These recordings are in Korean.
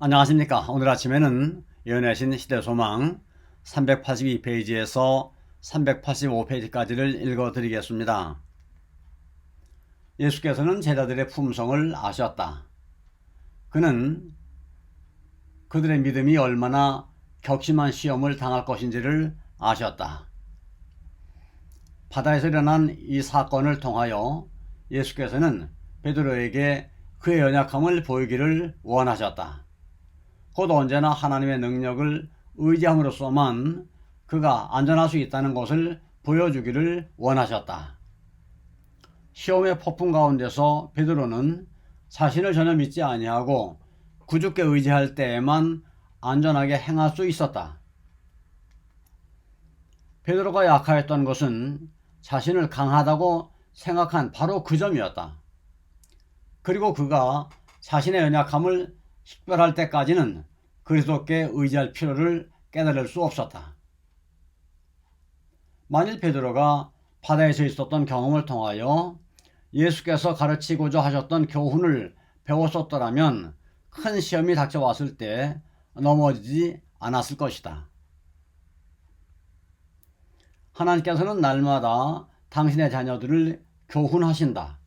안녕하십니까. 오늘 아침에는 연애신 시대소망 382페이지에서 385페이지까지를 읽어드리겠습니다. 예수께서는 제자들의 품성을 아셨다. 그는 그들의 믿음이 얼마나 격심한 시험을 당할 것인지를 아셨다. 바다에서 일어난 이 사건을 통하여 예수께서는 베드로에게 그의 연약함을 보이기를 원하셨다. 곧 언제나 하나님의 능력을 의지함으로써만 그가 안전할 수 있다는 것을 보여주기를 원하셨다. 시험의 폭풍 가운데서 베드로는 자신을 전혀 믿지 아니하고 구주께 의지할 때에만 안전하게 행할 수 있었다. 베드로가 약하였던 것은 자신을 강하다고 생각한 바로 그 점이었다. 그리고 그가 자신의 연약함을 식별할 때까지는 그리스도께 의지할 필요를 깨달을 수 없었다. 만일 베드로가 바다에서 있었던 경험을 통하여 예수께서 가르치고자 하셨던 교훈을 배웠었더라면 큰 시험이 닥쳐왔을 때 넘어지지 않았을 것이다. 하나님께서는 날마다 당신의 자녀들을 교훈하신다.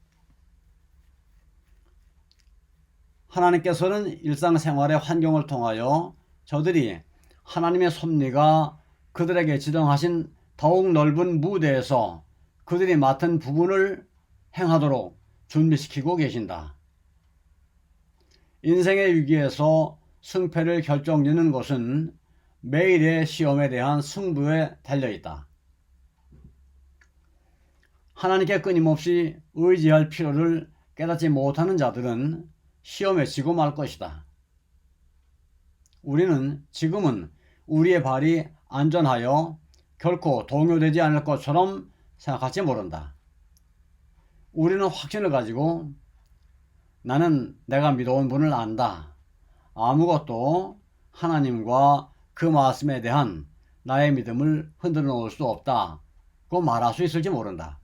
하나님께서는 일상생활의 환경을 통하여 저들이 하나님의 섭리가 그들에게 지정하신 더욱 넓은 무대에서 그들이 맡은 부분을 행하도록 준비시키고 계신다. 인생의 위기에서 승패를 결정짓는 것은 매일의 시험에 대한 승부에 달려 있다. 하나님께 끊임없이 의지할 필요를 깨닫지 못하는 자들은 시험에 지고 말 것이다. 우리는 지금은 우리의 발이 안전하여 결코 동요되지 않을 것처럼 생각할지 모른다. 우리는 확신을 가지고 나는 내가 믿어온 분을 안다. 아무것도 하나님과 그 말씀에 대한 나의 믿음을 흔들어 놓을 수 없다. 고 말할 수 있을지 모른다.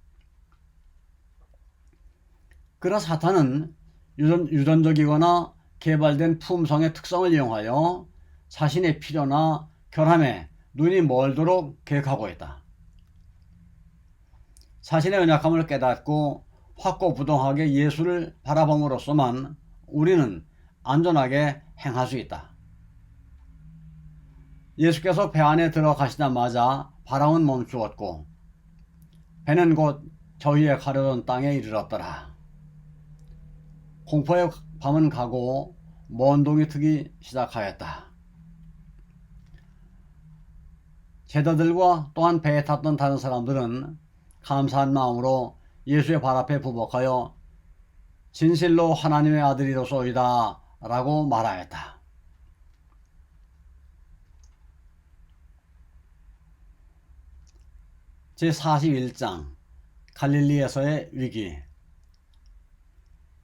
그러나 사탄은 유전, 유전적이거나 개발된 품성의 특성을 이용하여 자신의 필요나 결함에 눈이 멀도록 계획하고 있다. 자신의 연약함을 깨닫고 확고부동하게 예수를 바라봄으로써만 우리는 안전하게 행할 수 있다. 예수께서 배 안에 들어가시자마자 바람은 멈추었고 배는 곧 저희의 가려던 땅에 이르렀더라. 공포의 밤은 가고 먼 동이 트기 시작하였다. 제자들과 또한 배에 탔던 다른 사람들은 감사한 마음으로 예수의 발 앞에 부복하여 진실로 하나님의 아들이로소이다 라고 말하였다. 제41장 갈릴리에서의 위기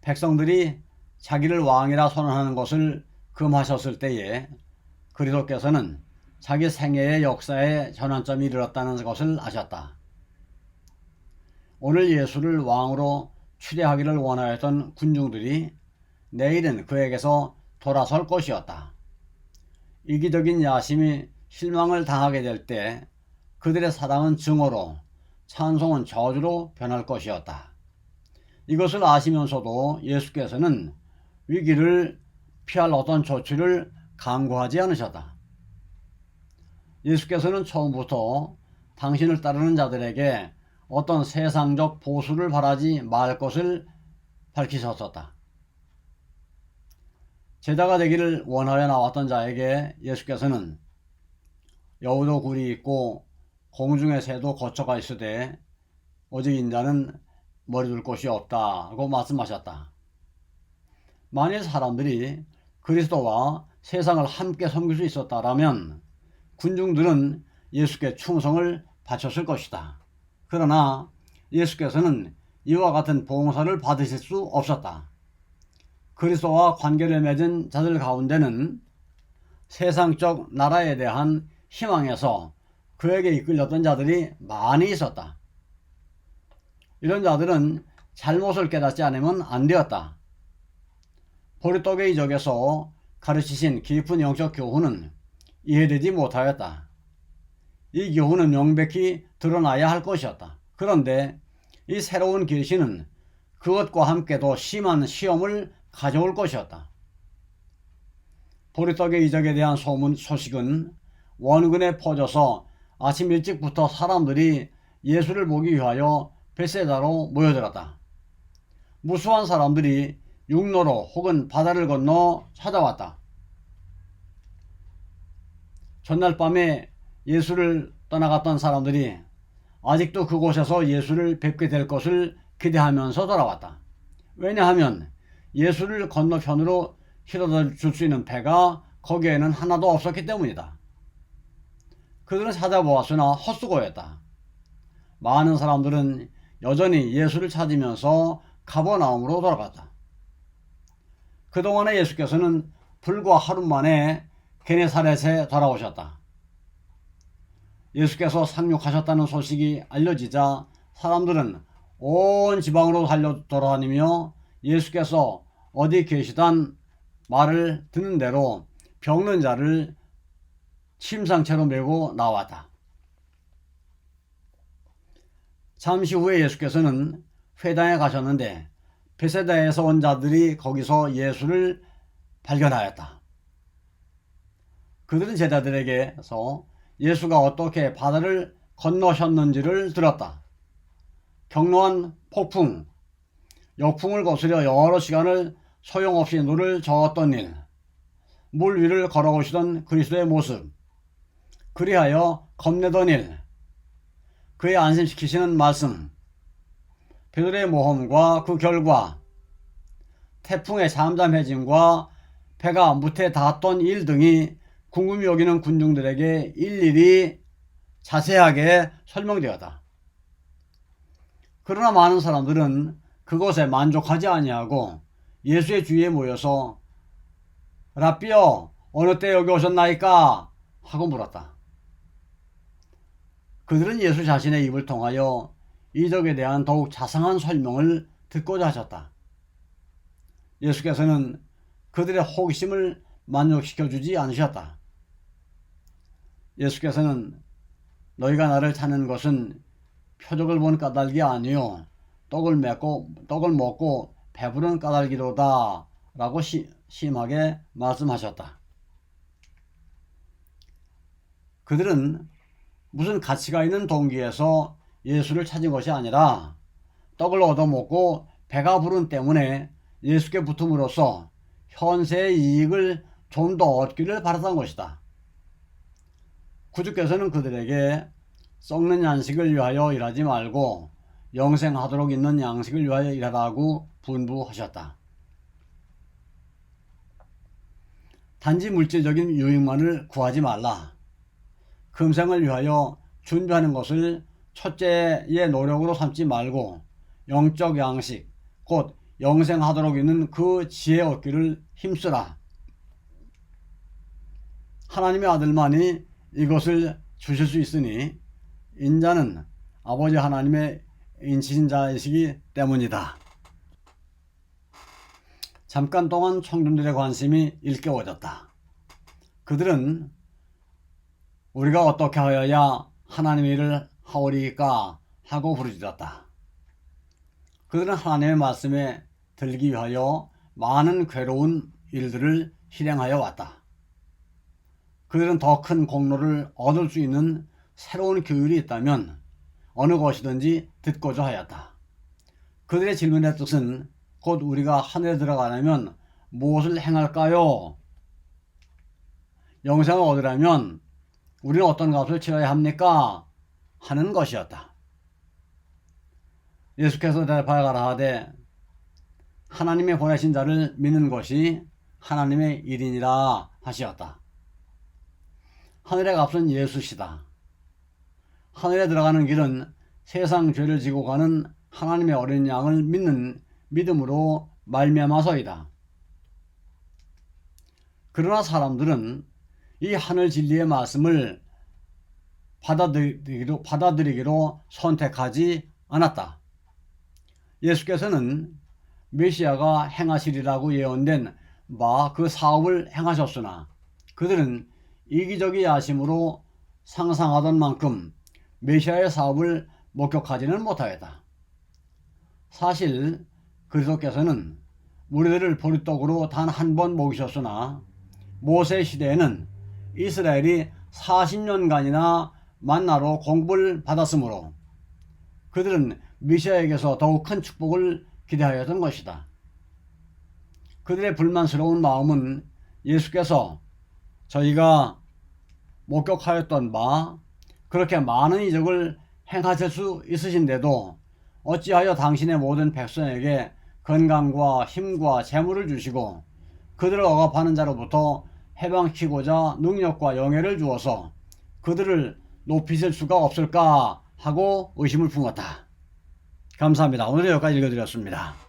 백성들이 자기를 왕이라 선언하는 것을 금하셨을 때에 그리스도께서는 자기 생애의 역사의 전환점이 이르렀다는 것을 아셨다. 오늘 예수를 왕으로 추대하기를 원하였던 군중들이 내일은 그에게서 돌아설 것이었다. 이기적인 야심이 실망을 당하게 될 때 그들의 사랑은 증오로 찬송은 저주로 변할 것이었다. 이것을 아시면서도 예수께서는 위기를 피할 어떤 조치를 강구하지 않으셨다. 예수께서는 처음부터 당신을 따르는 자들에게 어떤 세상적 보수를 바라지 말 것을 밝히셨었다. 제자가 되기를 원하여 나왔던 자에게 예수께서는 여우도 굴이 있고 공중의 새도 거처가 있으되 오직 인자는 머리 둘 곳이 없다고 말씀하셨다. 만일 사람들이 그리스도와 세상을 함께 섬길 수 있었다라면 군중들은 예수께 충성을 바쳤을 것이다. 그러나 예수께서는 이와 같은 봉사를 받으실 수 없었다. 그리스도와 관계를 맺은 자들 가운데는 세상적 나라에 대한 희망에서 그에게 이끌렸던 자들이 많이 있었다. 이런 자들은 잘못을 깨닫지 않으면 안 되었다. 이적에서 가르치신 깊은 영적 교훈은 이해되지 못하였다. 이 교훈은 명백히 드러나야 할 것이었다. 그런데 이 새로운 계시는 그것과 함께도 심한 시험을 가져올 것이었다. 보리떡의 이적에 대한 소문 소식은 원근에 퍼져서 아침 일찍부터 사람들이 예수를 보기 위하여 베세다로 모여들었다. 무수한 사람들이 육로로 혹은 바다를 건너 찾아왔다. 전날 밤에 예수를 떠나갔던 사람들이 아직도 그곳에서 예수를 뵙게 될 것을 기대하면서 돌아왔다. 왜냐하면 예수를 건너편으로 실어다 줄 수 있는 배가 거기에는 하나도 없었기 때문이다. 그들은 찾아보았으나 헛수고였다. 많은 사람들은 여전히 예수를 찾으면서 가버나움으로 돌아갔다. 그동안에 예수께서는 불과 하루 만에 게네사렛에 돌아오셨다. 예수께서 상륙하셨다는 소식이 알려지자 사람들은 온 지방으로 달려 돌아다니며 예수께서 어디 계시단 말을 듣는 대로 병든 자를 침상채로 메고 나왔다. 잠시 후에 예수께서는 회당에 가셨는데 베세다에서 온 자들이 거기서 예수를 발견하였다. 그들은 제자들에게서 예수가 어떻게 바다를 건너셨는지를 들었다. 경로한 폭풍, 역풍을 거스려 여러 시간을 소용없이 눈을 저었던 일, 물 위를 걸어오시던 그리스도의 모습, 그리하여 겁내던 일, 그의 안심시키시는 말씀, 베드로의 모험과 그 결과, 태풍의 잠잠해짐과 배가 무태 닿았던 일 등이 궁금히 여기는 군중들에게 일일이 자세하게 설명되었다. 그러나 많은 사람들은 그것에 만족하지 아니하고 예수의 주위에 모여서 라삐어 어느 때 여기 오셨나이까 하고 물었다. 그들은 예수 자신의 입을 통하여 이 적에 대한 더욱 자상한 설명을 듣고자 하셨다. 예수께서는 그들의 호기심을 만족시켜 주지 않으셨다. 예수께서는 너희가 나를 찾는 것은 표적을 본 까닭이 아니요 떡을 먹고 떡을 먹고 배부른 까닭이로다 라고 시, 심하게 말씀하셨다. 그들은 무슨 가치가 있는 동기에서 예수를 찾은 것이 아니라 떡을 얻어먹고 배가 부른 때문에 예수께 붙음으로써 현세의 이익을 좀 더 얻기를 바랐던 것이다. 구주께서는 그들에게 썩는 양식을 위하여 일하지 말고 영생하도록 있는 양식을 위하여 일하라고 분부하셨다. 단지 물질적인 유익만을 구하지 말라. 금생을 위하여 준비하는 것을 첫째의 노력으로 삼지 말고 영적 양식, 곧 영생하도록 있는 그 지혜 얻기를 힘쓰라. 하나님의 아들만이 이것을 주실 수 있으니 인자는 아버지 하나님의 인친자이시기 때문이다. 잠깐 동안 청중들의 관심이 일깨워졌다. 그들은 우리가 어떻게 하여야 하나님의 일을 하오리까 하고 부르짖었다. 그들은 하나님의 말씀에 들기 위하여 많은 괴로운 일들을 실행하여 왔다. 그들은 더 큰 공로를 얻을 수 있는 새로운 교율이 있다면 어느 것이든지 듣고자 하였다. 그들의 질문의 뜻은 곧 우리가 하늘에 들어가려면 무엇을 행할까요? 영생을 얻으려면 우리는 어떤 값을 치러야 합니까? 하는 것이었다. 예수께서 대답하여 가라하되 하나님의 보내신 자를 믿는 것이 하나님의 일이니라 하시었다. 하늘의 값은 예수시다. 하늘에 들어가는 길은 세상 죄를 지고 가는 하나님의 어린 양을 믿는 믿음으로 말미암아서이다. 그러나 사람들은 이 하늘 진리의 말씀을 받아들이기로, 받아들이기로 선택하지 않았다. 예수께서는 메시아가 행하시리라고 예언된 바 그 사업을 행하셨으나 그들은 이기적인 야심으로 상상하던 만큼 메시아의 사업을 목격하지는 못하였다. 사실 그리스도께서는 우리들을 보리떡으로 단 한 번 먹이셨으나 모세 시대에는 이스라엘이 40년간이나 만나로 공부를 받았으므로 그들은 미시아에게서 더욱 큰 축복을 기대하였던 것이다. 그들의 불만스러운 마음은 예수께서 저희가 목격하였던 바 그렇게 많은 이적을 행하실 수 있으신데도 어찌하여 당신의 모든 백성에게 건강과 힘과 재물을 주시고 그들을 억압하는 자로부터 해방시키고자 능력과 영예를 주어서 그들을 높이실 수가 없을까 하고 의심을 품었다. 감사합니다. 오늘 여기까지 읽어드렸습니다.